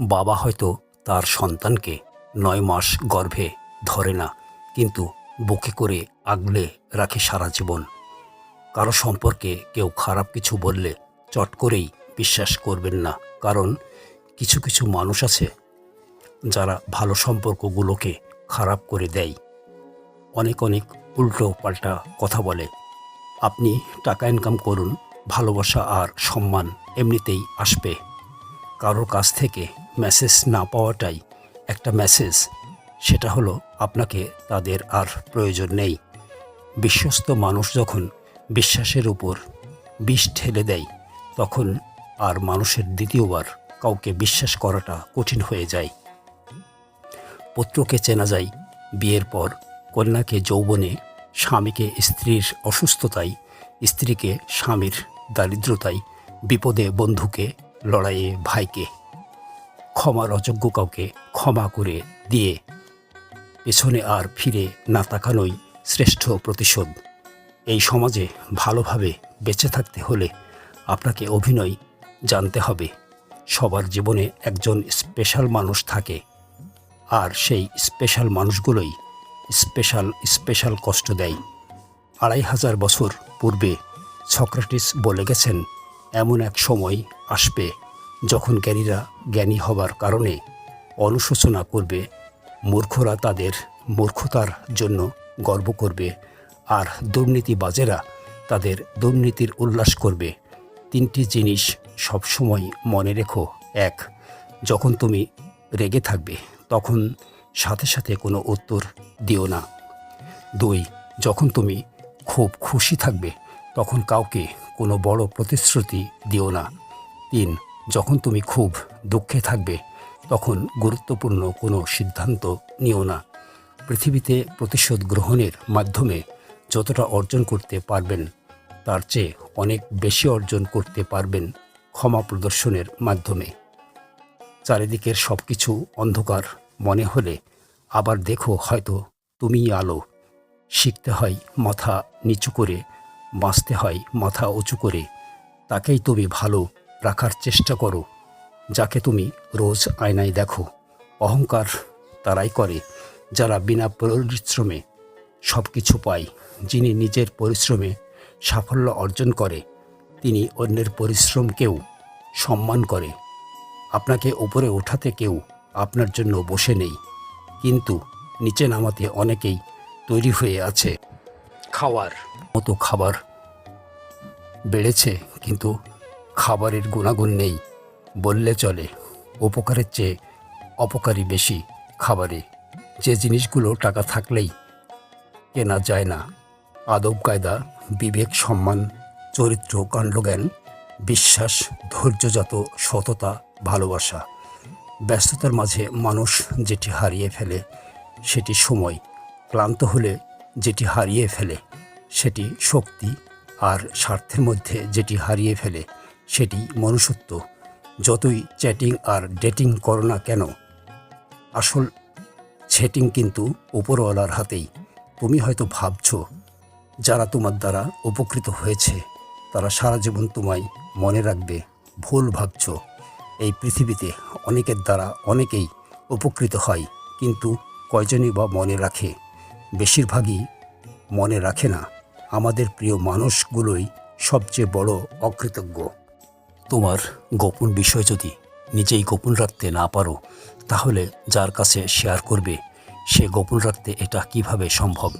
বাবা হয়তো তার সন্তানকে নয় মাস গর্ভে ধরে না, কিন্তু বুকে করে আগলে রাখে সারা জীবন। কারও সম্পর্কে কেউ খারাপ কিছু বললে চট করেই বিশ্বাস করবেন না, কারণ কিছু কিছু মানুষ আছে যারা ভালো সম্পর্কগুলোকে খারাপ করে দেয়। অনেক অনেক উল্টো পাল্টা কথা বলে, আপনি টাকা ইনকাম করুন, ভালোবাসা আর সম্মান এমনিতেই আসবে। কারোর কাছ থেকে মেসেজ না পাওয়াটাই একটা মেসেজ সেটা হলো, আপনাকে তাদের আর প্রয়োজন নেই। বিশ্বস্ত মানুষ যখন বিশ্বাসের উপর বিষ ঠেলে দেয়, তখন আর মানুষের দ্বিতীয়বার কাউকে বিশ্বাস করাটা কঠিন হয়ে যায়। পুত্রকে চেনা যায়, বিয়ের পর কন্যাকে যৌবনে, স্বামীকে স্ত্রীর অসুস্থতায়, স্ত্রীকে স্বামীর দারিদ্রতায়, বিপদে বন্ধুকে লড়াইয়ে ভাইকে ক্ষমার অযোগ্য কাউকে ক্ষমা করে দিয়ে পেছনে আর ফিরে না তাকানোই শ্রেষ্ঠ প্রতিশোধ। এই সমাজে ভালোভাবে বেঁচে থাকতে হলে আপনাকে অভিনয় জানতে হবে। সবার জীবনে একজন স্পেশাল মানুষ থাকে আর সেই স্পেশাল মানুষগুলোই স্পেশাল স্পেশাল কষ্ট দেয়। আড়াই হাজার বছর পূর্বে সক্রেটিস বলে গেছেন এমন এক সময় আসবে যখন জ্ঞানীরা জ্ঞানী হবার কারণে অনুশোচনা করবে, মূর্খরা তাদের মূর্খতার জন্য গর্ব করবে, আর দুর্নীতিবাজেরা তাদের দুর্নীতির উল্লাস করবে। তিনটি জিনিস সবসময় মনে রেখো। এক, যখন তুমি রেগে থাকবে, তখন সাথে সাথে কোনো উত্তর দিও না। দুই, যখন তুমি খুব খুশি থাকবে, তখন কাউকে কোনো বড় প্রতিশ্রুতি দিও না। তিন, যখন তুমি খুব দুঃখে থাকবে, তখন গুরুত্বপূর্ণ কোনো সিদ্ধান্ত নিও না। পৃথিবীতে প্রতিশোধ গ্রহণের মাধ্যমে যতটা অর্জন করতে পারবেন, তার চেয়ে অনেক বেশি অর্জন করতে পারবেন ক্ষমা প্রদর্শনের মাধ্যমে। চারিদিকের সব কিছু অন্ধকার মনে হলে আবার দেখো হয়তো তুমিই আলো। শিখতে হয় মাথা নিচু করে বাঁচতে হয় মাথা উঁচু করে। তাকেই তুমি ভালো রাখার চেষ্টা করো, যাকে তুমি রোজ আয়নায় দেখো। অহংকার তারাই করে, যারা বিনা পরিশ্রমে সব কিছু পায়। যিনি নিজের পরিশ্রমে সাফল্য অর্জন করে, তিনি অন্যের পরিশ্রমকেও সম্মান করে। আপনাকে উপরে ওঠাতে কেউ আপনার জন্য বসে নেই, কিন্তু নিচে নামাতে অনেকেই তৈরি হয়ে আছে। খাওয়ার মতো খাবার বেড়েছে, কিন্তু খাবারের গুণাগুণ নেই বললে চলে। উপকারের চেয়ে অপকারী বেশি খাবারে। যে জিনিসগুলো টাকা থাকলেই কেনা যায় না। আদব, কায়দা, বিবেক, সম্মান, চরিত্র কাণ্ডজ্ঞান বিশ্বাস, ধৈর্যজাত সততা, ভালোবাসা। ব্যস্ততার মাঝে মানুষ যেটি হারিয়ে ফেলে সেটি সময়। ক্লান্ত হলে যেটি হারিয়ে ফেলে, সেটি শক্তি আর স্বার্থের মধ্যে যেটি হারিয়ে ফেলে, সেটি মনুষ্যত্ব। যতই চ্যাটিং আর ডেটিং করো না কেন, আসল সেটিং কিন্তু উপরওয়ালার হাতেই। তুমি হয়তো ভাবছ, যারা তোমার দ্বারা উপকৃত হয়েছে, তারা সারা জীবন তোমায় মনে রাখবে, ভুল ভাবছ। এই পৃথিবীতে অনেকের দ্বারা অনেকেই উপকৃত হয়, কিন্তু কয়জনই বা মনে রাখে? বেশিরভাগই মনে রাখে না। আমাদের প্রিয় মানুষগুলোই সবচেয়ে বড় অকৃতজ্ঞ। তোমার গোপন বিষয় যদি নিজেই গোপন রাখতে না পারো, তাহলে যার কাছে শেয়ার করবে, সে গোপন রাখতে এটা কীভাবে সম্ভব?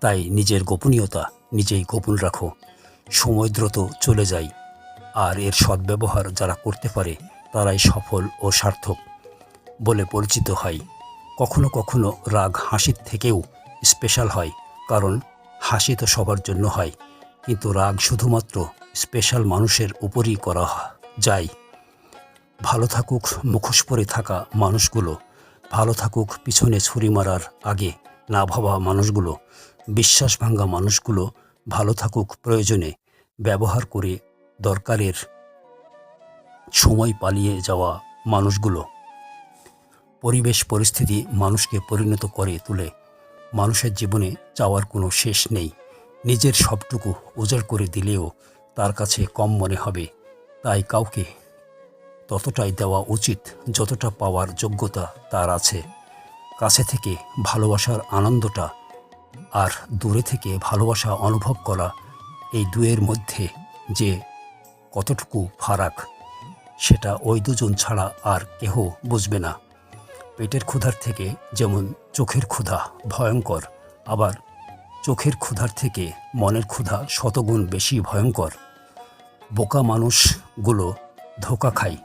তাই নিজের গোপনীয়তা নিজেই গোপন রাখো। সময় দ্রুত চলে যায় আর এর সদ্ব্যবহার যারা করতে পারে, তারাই সফল ও সার্থক বলে পরিচিত হয়। কখনো কখনো রাগ হাসির থেকেও স্পেশাল হয়, কারণ হাসি তো সবার জন্য হয়। কিন্তু রাগ শুধুমাত্র স্পেশাল মানুষের উপরই করা যায়। ভালো থাকুক মুখোশ পরে থাকা মানুষগুলো, ভালো থাকুক পিছনে ছুরি মারার আগে না ভাবা মানুষগুলো, বিশ্বাস ভাঙ্গা মানুষগুলো ভালো থাকুক প্রয়োজনে ব্যবহার করে দরকারের সময় পালিয়ে যাওয়া মানুষগুলো। পরিবেশ পরিস্থিতি মানুষকে পরিণত করে তোলে মানুষের জীবনে চাওয়ার কোনো শেষ নেই। নিজের সবটুকু উজাড় করে দিলেও তার কাছে কম মনে হবে। তাই কাউকে ততটাই দেওয়া উচিত যতটা পাওয়ার যোগ্যতা তার আছে। কাছে থেকে ভালোবাসার আনন্দটা আর দূরে থেকে ভালোবাসা অনুভব করা এই দুয়ের মধ্যে যে কতটুকু ফারাক, সেটা ওই দুজন ছাড়া আর কেহ বুঝবে না। পেটের ক্ষুধার থেকে, যেমন চোখের ক্ষুধা ভয়ঙ্কর, আবার চোখের ক্ষুধার থেকে মনের ক্ষুধা শতগুণ বেশি ভয়ঙ্কর। বোকা মানুষগুলো ধোকা খায়,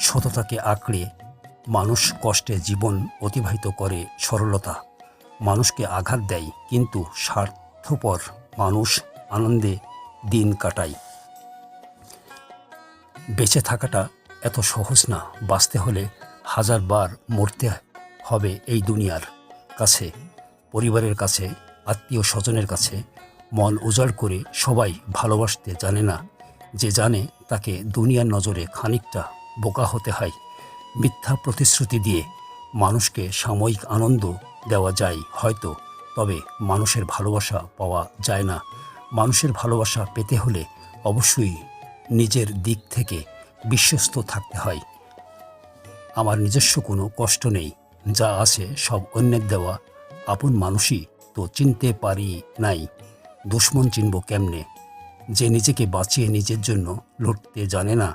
সততাকে আঁকড়ে মানুষ কষ্টে জীবন অতিবাহিত করে সরলতা। মানুষকে আঘাত দেয়, কিন্তু স্বার্থপর মানুষ আনন্দে দিন কাটায়। বেঁচে থাকাটা এত সহজ না, বাঁচতে হলে হাজারবার মরতে হবে এই দুনিয়ার কাছে, পরিবারের কাছে, আত্মীয় স্বজনের কাছে। মন উজাড় করে সবাই ভালোবাসতে জানে না। যে জানে তাকে দুনিয়ার নজরে খানিকটা বোকা হতে হয়। মিথ্যা প্রতিশ্রুতি দিয়ে মানুষকে সাময়িক আনন্দ দেওয়া যায় হয়তো, তবে মানুষের ভালোবাসা পাওয়া যায় না। মানুষের ভালোবাসা পেতে হলে অবশ্যই নিজের দিক থেকে বিশ্বস্ত থাকতে হয়। আমার নিজস্ব কোনো কষ্ট নেই, যা আছে সব অন্যের দেওয়া। আপন মানুষই তো চিনতে পারি নাই, দুশ্মন চিনব কেমনে? যে নিজেকে বাঁচিয়ে নিজের জন্য লড়তে জানে না,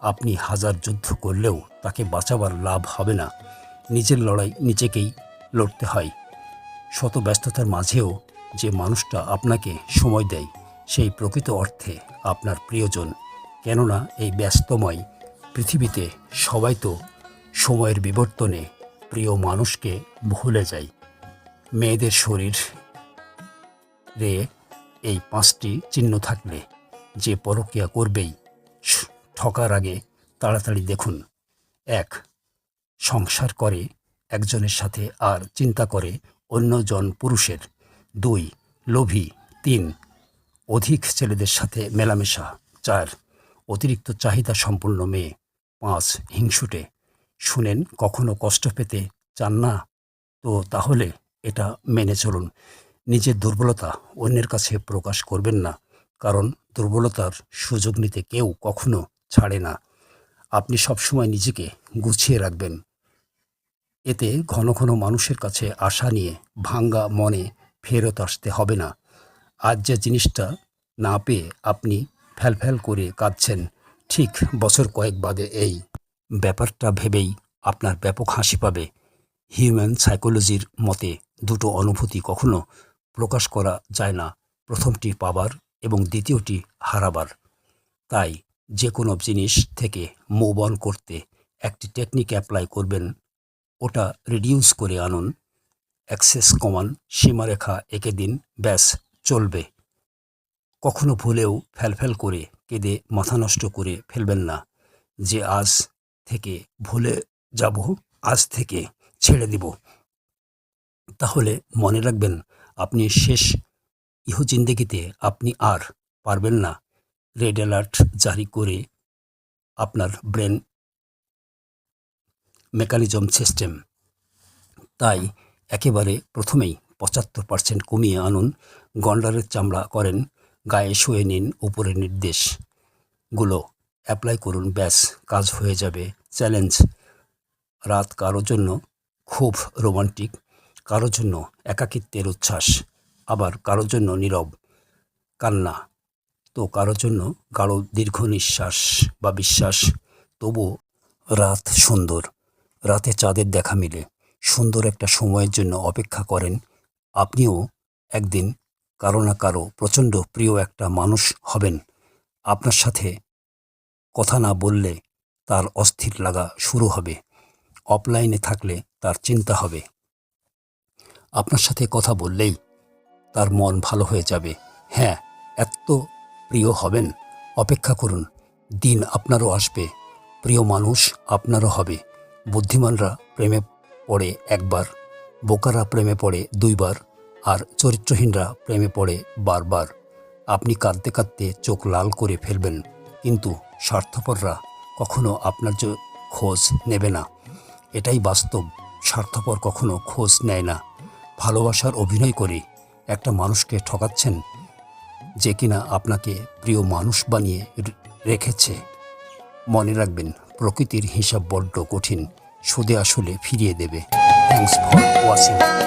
আপনি হাজার যুদ্ধ করলেও তাকে বাঁচাবার লাভ হবে না। নিজের লড়াই নিজেকেই লড়তে হয়। শত ব্যস্ততার মাঝেও যে মানুষটা আপনাকে সময় দেয়, সেই প্রকৃত অর্থে আপনার প্রিয়জন। কেননা এই ব্যস্তময় পৃথিবীতে সবাই তো সময়ের বিবর্তনে প্রিয় মানুষকে ভুলে যায় মেয়েদের শরীর রে এই পাঁচটি চিহ্ন থাকলে যে পরকিয়া করবেই ঠকার আগে তাড়াতাড়ি দেখুন। এক, সংসার করে একজনের সাথে আর চিন্তা করে অন্যজন পুরুষের। দুই, লোভী। তিন, অধিক ছেলেদের সাথে মেলামেশা। চার, অতিরিক্ত চাহিদা সম্পূর্ণ মেয়ে। পাঁচ, হিংসুটে। শুনেন, কখনো কষ্ট পেতে চান না। তো তাহলে এটা মেনে চলুন। নিজের দুর্বলতা অন্যের কাছে প্রকাশ করবেন না। কারণ দুর্বলতার সুযোগ নিতে কেউ কখনো ছাড়ে না। আপনি সবসময় নিজেকে গুছিয়ে রাখবেন। এতে ঘন ঘন মানুষের কাছে আশা নিয়ে ভাঙ্গা মনে ফেরত আসতে হবে না। আজ যে জিনিসটা না পেয়ে আপনি ফ্যালফ্যাল করে কাঁদছেন, ঠিক বছর কয়েক বাদে এই ব্যাপারটা ভেবেই আপনার ব্যাপক হাসি পাবে। হিউম্যান সাইকোলজির মতে দুটো অনুভূতি কখনো প্রকাশ করা যায় না। প্রথমটি পাবার এবং দ্বিতীয়টি হারাবার। তাই যে কোনো জিনিস থেকে মুভ অন করতে একটি টেকনিক অ্যাপ্লাই করবেন। ওটা রিডিউস করে আনুন। অ্যাক্সেস কমান সীমারেখা এঁকে দিন। ব্যাস, চলবে। কখনো ভুলেও ফ্যালফ্যাল করে কেঁদে মাথা নষ্ট করে ফেলবেন না। যে আজ থেকে ভুলে যাব, আজ থেকে ছেড়ে দিব। তাহলে মনে রাখবেন, আপনি শেষ ইহু জিন্দেগিতে আপনি আর পারবেন না। রেড অ্যালার্ট জারি করে আপনার ব্রেন মেকানিজম সিস্টেম। তাই একেবারে প্রথমেই পঁচাত্তর পার্সেন্ট কমিয়ে আনুন, গন্ডারের চামড়া করেন, গায়ে শুয়ে নিন উপরের নির্দেশগুলো। অ্যাপ্লাই করুন, ব্যাস, কাজ হয়ে যাবে। চ্যালেঞ্জ রাত কারোর জন্য খুব রোমান্টিক কারোর জন্য একাকিত্বের উচ্ছ্বাস, আবার কারোর জন্য নীরব, কান্না। তো কারোর জন্য গাঢ় দীর্ঘ নিঃশ্বাস বা বিশ্বাস তবু রাত সুন্দর। রাতে চাঁদের দেখা মিলে, সুন্দর একটা সময়ের জন্য অপেক্ষা করেন। আপনিও একদিন কারও না কারও প্রচণ্ড প্রিয় একটা মানুষ হবেন। আপনার সাথে কথা না বললে তার অস্থির লাগা শুরু হবে। অফলাইনে থাকলে তার চিন্তা হবে। আপনার সাথে কথা বললেই তার মন ভালো হয়ে যাবে। হ্যাঁ এত প্রিয় হবেন। অপেক্ষা করুন, দিন আপনারও আসবে। প্রিয় মানুষ আপনারও হবে। বুদ্ধিমানরা প্রেমে পড়ে একবার, বোকারা প্রেমে পড়ে দুইবার, আর চরিত্রহীনরা প্রেমে পড়ে বারবার। আপনি কাঁদতে কাঁদতে চোখ লাল করে ফেলবেন, কিন্তু স্বার্থপররা কখনো আপনার যে খোঁজ নেবে না। এটাই বাস্তব। স্বার্থপর কখনো খোঁজ নেয় না। ভালোবাসার অভিনয় করে একটা মানুষকে ঠকাচ্ছেন যে কিনা আপনাকে প্রিয় মানুষ বানিয়ে রেখেছে। মনে রাখবেন, প্রকৃতির হিসাব বড্ড কঠিন। সুদে আসলে ফিরিয়ে দেবে। Thanks for watching